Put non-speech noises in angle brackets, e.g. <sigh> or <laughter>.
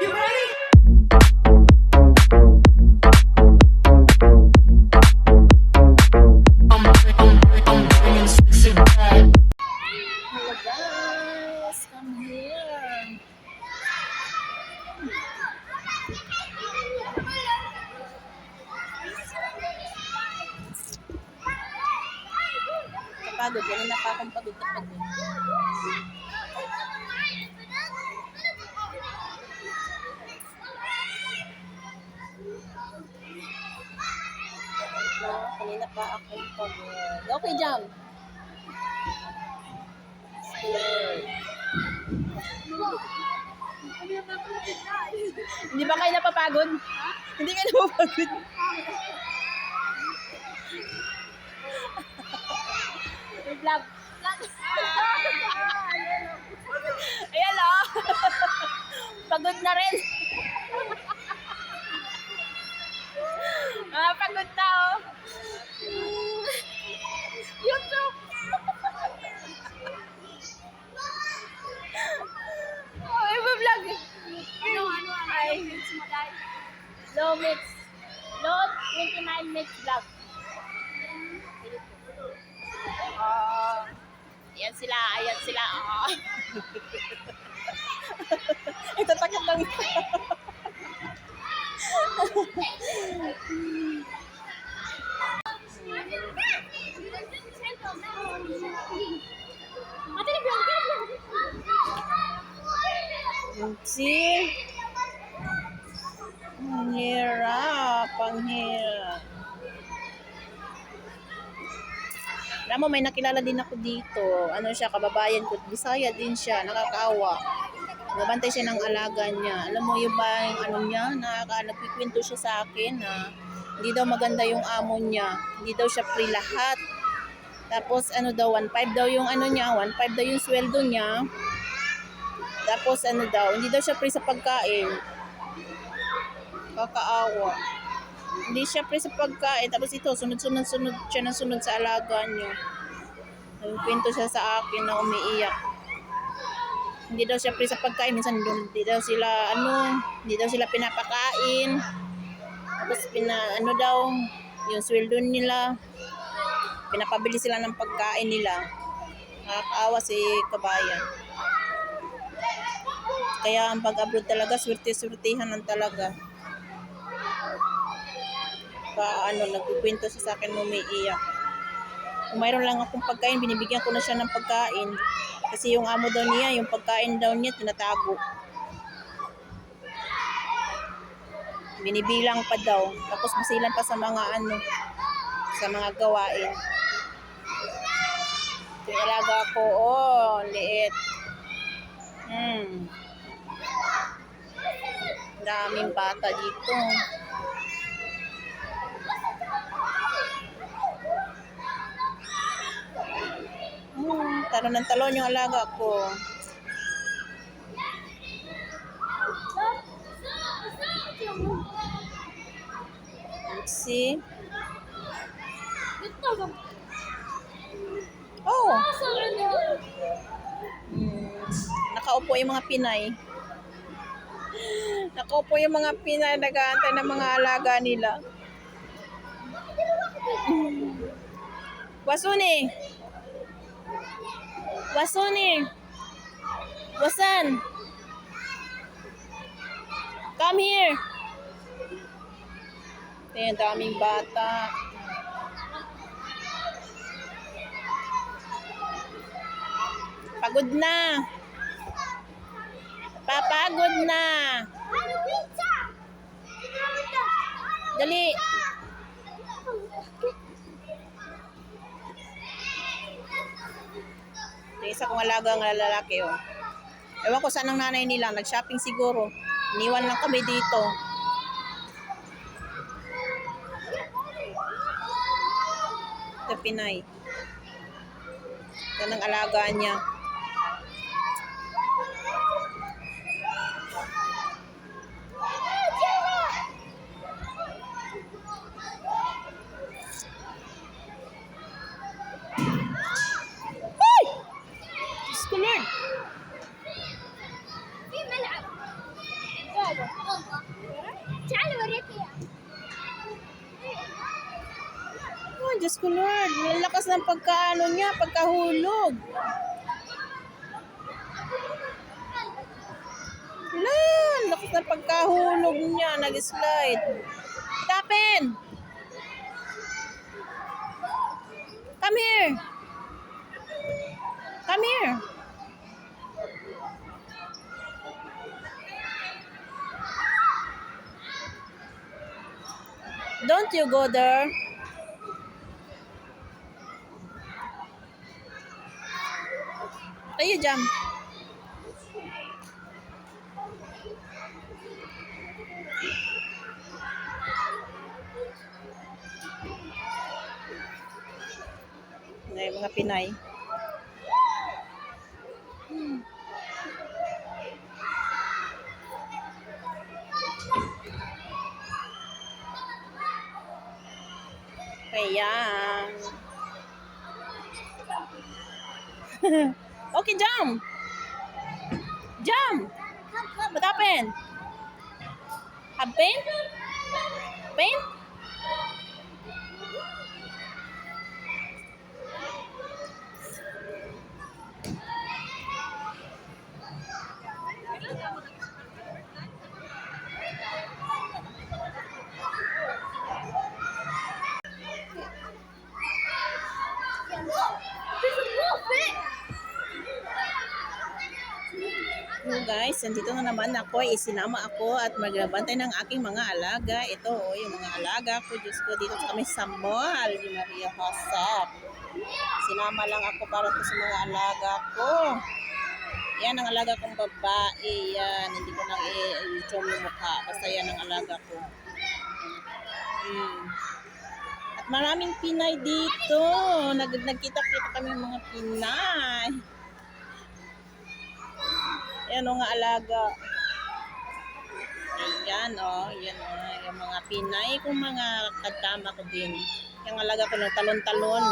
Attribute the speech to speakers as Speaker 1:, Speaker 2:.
Speaker 1: You ready?
Speaker 2: Kapagod, ganun na pa akong pagod na pagod. Pa akong pagod. Okay, jump. Hindi ba kayo napapagod? Hindi kayo napapagod? May vlog. Ayan sila, ayan sila. Oh. <laughs> Ito takot lang. See? Ang hirap, Alam mo, may nakilala din ako dito. Ano siya, kababayan ko. Bisaya din siya, nakakaawa. Nabantay siya ng alaga niya. Alam mo, yung ba yung ano niya, nagkikwento siya sa akin na hindi daw maganda yung amo niya. Hindi daw siya free lahat. Tapos ano daw, 1.5 daw yung ano niya, 1.5 daw yung sweldo niya. Tapos ano daw, hindi daw siya free sa pagkain. Kakaawa. Hindi siya free sa pagkain. Tapos ito, sunod-sunod sunod siya ng sunod sa alaga niya. Nagpinto siya sa akin na umiiyak. Hindi daw siya free sa pagkain. Minsan hindi daw sila, ano, hindi daw sila pinapakain. Tapos pina, ano daw, yung sweldo nila, pinapabili sila ng pagkain nila. Nakakaawa si kabayan. Kaya ang pag-abroad talaga, swerte-swertihan lang talaga. Pa, ano, nagkukwento siya sa akin, umiiyak. Kung mayroon lang akong pagkain, binibigyan ko na siya ng pagkain. Kasi yung amo daw niya, yung pagkain daw niya, tinatago. Binibilang pa daw. Tapos masilan pa sa mga ano, sa mga gawain. Ito yung alaga ko. Oh, liit. Hmm. Daming bata dito. Talon ng talon yung alaga ko. Let's see. Oh, hmm, nakaupo yung mga Pinay. Nakaupo yung mga Pinay, nag-aantay ng mga alaga nila. Wasuni! Wasuni! Wasan! Come here! Yung daming bata. Pagod na! Papagod na!
Speaker 3: Ano, pizza?
Speaker 2: Dali! Isa kong alaga ang lalaki, oh. Ewan ko saan ang nanay nila. Nag-shopping siguro. Iniwan lang kami dito. Ito, Pinay. Ito ang alaga niya. Diyos ko Lord. Lalakas ng pagkaano niya, pagkahulog. Wala, lakas ng pagkahulog niya, nag-slide. Tapin! Come here! Come here! Don't you go there. Tayo jump. Ay, mga Pinay. Ayan. <laughs> okay, jump. Jump. What happened? Have pain? Pain? Guys, nandito na naman ako. Isinama ako at magbantay ng aking mga alaga. Ito, oh, yung mga alaga ko. Diyos ko, dito kami sa mall. Di Maria Josep. Sinama lang ako para sa mga alaga ko. Yan ang alaga kong babae. Yan, hindi ko nang i-show yung mukha. Basta yan ang alaga ko. Hmm. At maraming Pinay dito. Nag nagkita-kita kami mga Pinay. Yan o nga alaga. Ayan o. Oh, yan o. Yung mga Pinay kung mga katama ko din. Yung alaga ko ng talon-talon.